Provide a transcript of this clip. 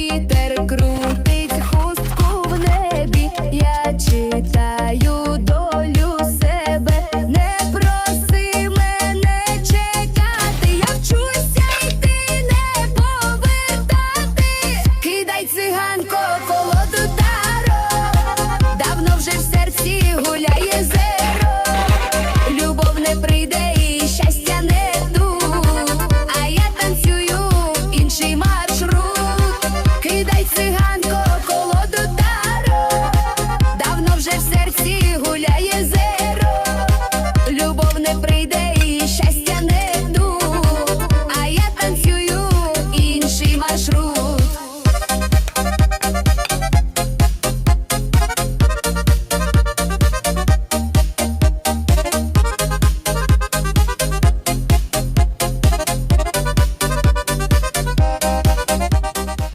Вітер крутить хустку в небі, я читаю Циганко, колоду таро, давно вже в серці гуляє зеро, любов не прийде.